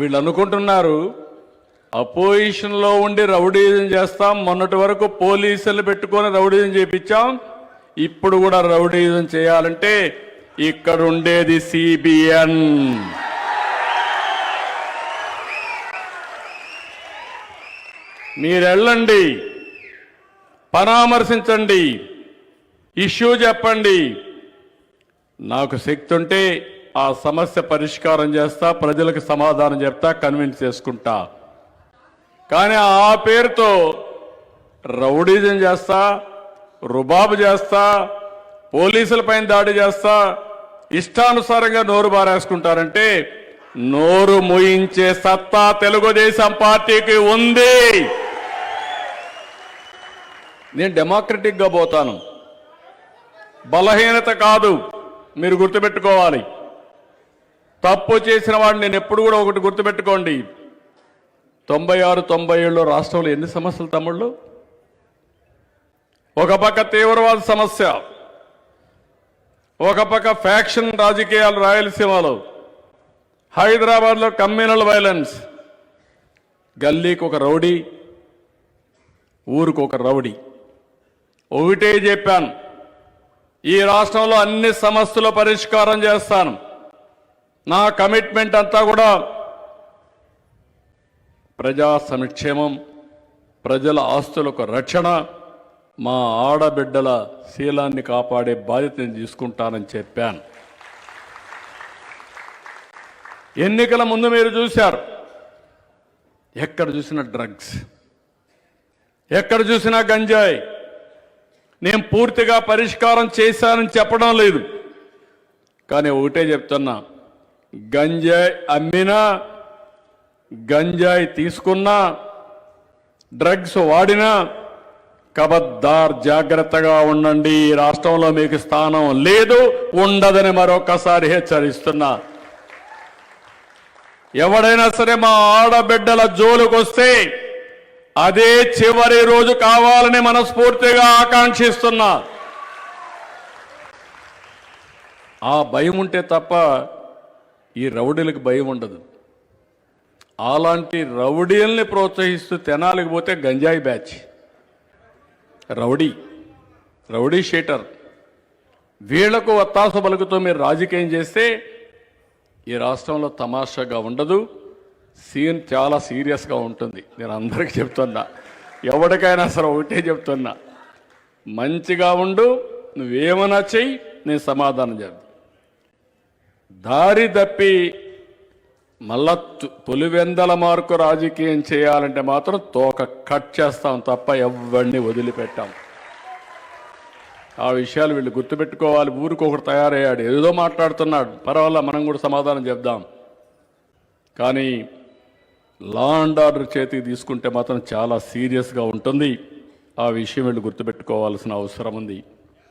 వీళ్ళు అనుకుంటున్నారు అపోజిషన్లో ఉండి రౌడీజం చేస్తాం మొన్నటి వరకు పోలీసులు పెట్టుకొని రౌడీజం చేపించాం ఇప్పుడు కూడా రౌడీజం చేయాలంటే ఇక్కడ ఉండేది సిబిఎన్. మీరు వెళ్ళండి పరామర్శించండి ఇష్యూ చెప్పండి. నాకు శక్తి ఉంటే ఆ సమస్య పరిష్కారం చేస్తా ప్రజలకు సమాధానం చెప్తా కన్విన్స్ చేసుకుంటా. కానీ ఆ పేరుతో రౌడీజం చేస్తా రుబాబు చేస్తా పోలీసులపైన దాడి చేస్తా ఇష్టానుసారంగా నోరు బారేసుకుంటారంటే నోరు ముయించే సత్తా తెలుగుదేశం పార్టీకి ఉంది. నేను డెమోక్రటిక్గా పోతాను. బలహీనత కాదు. మీరు గుర్తుపెట్టుకోవాలి. తప్పు చేసిన వాడిని నేను ఎప్పుడు కూడా ఒకటి గుర్తుపెట్టుకోండి. తొంభై ఆరు తొంభై ఏడులో రాష్ట్రంలో ఎన్ని సమస్యలు తమ్ముళ్ళు? ఒక పక్క తీవ్రవాద సమస్య ఒక పక్క ఫ్యాక్షన్ రాజకీయాలు రాయలసీమలో హైదరాబాద్లో కమ్యూనల్ వైలెన్స్ గల్లీకి ఒక రౌడీ ఊరికి ఒక రౌడీ. ఒకటే చెప్పాను ఈ రాష్ట్రంలో అన్ని సమస్యల పరిష్కారం చేస్తాను. నా కమిట్మెంట్ అంతా కూడా ప్రజా సంక్షేమం ప్రజల ఆస్తులకు రక్షణ మా ఆడబిడ్డల శీలాన్ని కాపాడే బాధ్యత నేను తీసుకుంటానని చెప్పాను. ఎన్నికల ముందు మీరు చూశారు ఎక్కడ చూసినా డ్రగ్స్ ఎక్కడ చూసినా గంజాయి. నేను పూర్తిగా పరిష్కారం చేశానని చెప్పడం లేదు కానీ ఒకటే చెప్తున్నా గంజాయి అమ్మినా గంజాయి తీసుకున్నా డ్రగ్స్ వాడినా కబద్దార్ జాగ్రత్తగా ఉండండి. ఈ రాష్ట్రంలో మీకు స్థానం లేదు ఉండదని మరొకసారి హెచ్చరిస్తున్నా. ఎవడైనా సరే మా ఆడబిడ్డల జోలుకొస్తే అదే చివరి రోజు కావాలని మనస్ఫూర్తిగా ఆకాంక్షిస్తున్నా. ఆ భయం ఉంటే తప్ప ఈ రౌడీలకు భయం ఉండదు. అలాంటి రౌడీల్ని ప్రోత్సహిస్తూ తెనాలికి పోతే గంజాయి బ్యాచ్. Rowdy rowdy sheeter. వీళ్ళకు ఒత్తాస బలుకుతో మీరు రాజకీయం చేస్తే ఈ రాష్ట్రంలో తమాషాగా ఉండదు. సీన్ చాలా సీరియస్గా ఉంటుంది. నేను అందరికీ చెప్తున్నా. ఎవరికైనా సరే ఒకటే చెప్తున్నా. మంచిగా ఉండు నువ్వేమైనా చెయ్యి నేను సమాధానం చేద్దాం దారి తప్పి మళ్ళా తు- పులివెందల మార్కు రాజకీయం చేయాలంటే మాత్రం తోక కట్ చేస్తాం తప్ప ఎవరిని వదిలిపెట్టాం. ఆ విషయాలు వీళ్ళు గుర్తుపెట్టుకోవాలి. ఊరికి తయారయ్యాడు. ఏదో మాట్లాడుతున్నాడు. పర్వాలా మనం కూడా సమాధానం చెప్దాం. కానీ లా అండ్ ఆర్డర్ చేతికి తీసుకుంటే మాత్రం చాలా సీరియస్గా ఉంటుంది. ఆ విషయం వీళ్ళు గుర్తుపెట్టుకోవాల్సిన అవసరం ఉంది.